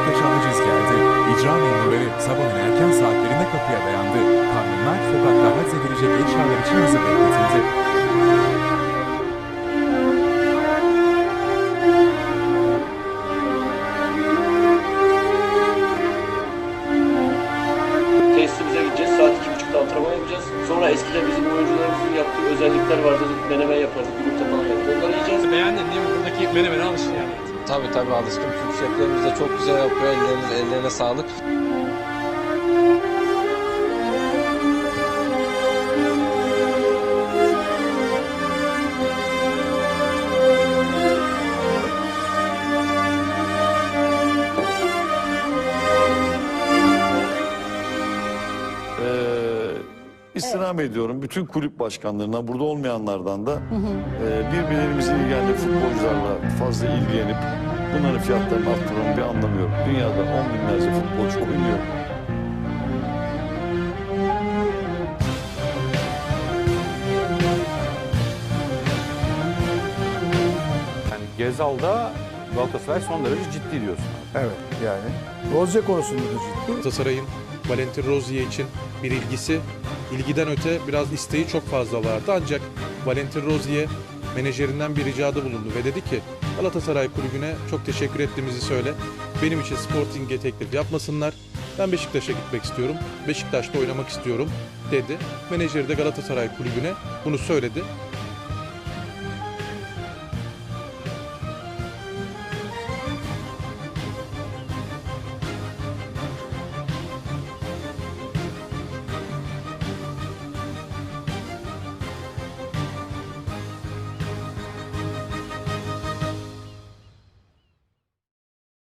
büyük yaşanmışız geldi. İcra memurları sabahın erken saatlerinde kapıya dayandı. Kanunlar sokaklarda edilecek eşyalar için hazır bekletildi. Tesisimize gideceğiz. Saat iki buçukta antrenman yapacağız. Sonra eskiden bizim oyuncularımızın yaptığı özellikler vardı. Menemen yapardık, yumurta falan yapardık. Onları yiyeceğiz. Beğendin değil mi? Buradaki menemene alıştın yani. Tabii tabii alıştım. Türk şeflerimiz de çok güzel yapıyor. Ellerine, ellerine sağlık. İstirham ediyorum bütün kulüp başkanlarına, burada olmayanlardan da e, birbirlerimizin ilgilendiği futbolcularla fazla ilgilenip bunların fiyatlarını arttırmanın bir anlamı yok. Dünyada on binlerce futbolcu oynuyor. Yani Gezal'da Galatasaray son derece ciddi diyorsun. Evet yani. Rozya konusunda da ciddi. Galatasaray'ın Valentin Rozier için bir ilgisi, ilgiden öte biraz isteği çok fazla vardı. Ancak Valentin Rozier menajerinden bir ricada bulundu ve dedi ki Galatasaray kulübüne çok teşekkür ettiğimizi söyle. Benim için Sporting'e teklif yapmasınlar. Ben Beşiktaş'a gitmek istiyorum. Beşiktaş'ta oynamak istiyorum dedi. Menajeri de Galatasaray kulübüne bunu söyledi.